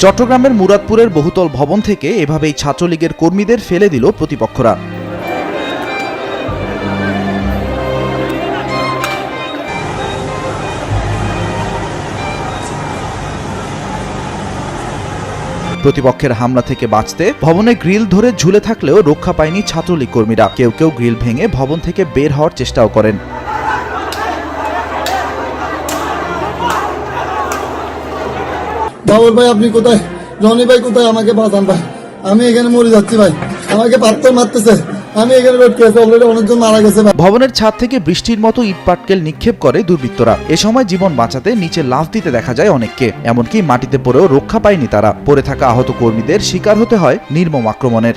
চট্টগ্রামের মুরাদপুরের বহুতল ভবন থেকে এভাবেই ছাত্রলীগের কর্মীদের ফেলে দিল প্রতিপক্ষরা। প্রতিপক্ষের হামলা থেকে বাঁচতে ভবনে গ্রিল ধরে ঝুলে থাকলেও রক্ষা পায়নি ছাত্রলীগ কর্মীরা। কেউ কেউ গ্রিল ভেঙে ভবন থেকে বের হওয়ার চেষ্টাও করেন। বাবুল ভাই, আপনি কোথায়? রনি ভাই কোথায়? আমাকে বাঁচান ভাই। আমি এখানে মরে যাচ্ছি ভাই। আমাকে পাত্তর মারতেছে। আমি এখানে মারা গেছে ভবনের ছাদ থেকে বৃষ্টির মতো ইটপাটকেল নিক্ষেপ করে দুর্বৃত্তরা। এ সময় জীবন বাঁচাতে নিচে লাফ দিতে দেখা যায় অনেককে। এমনকি মাটিতে পড়েও রক্ষা পায়নি তারা। পড়ে থাকা আহত কর্মীদের শিকার হতে হয় নির্মম আক্রমণের।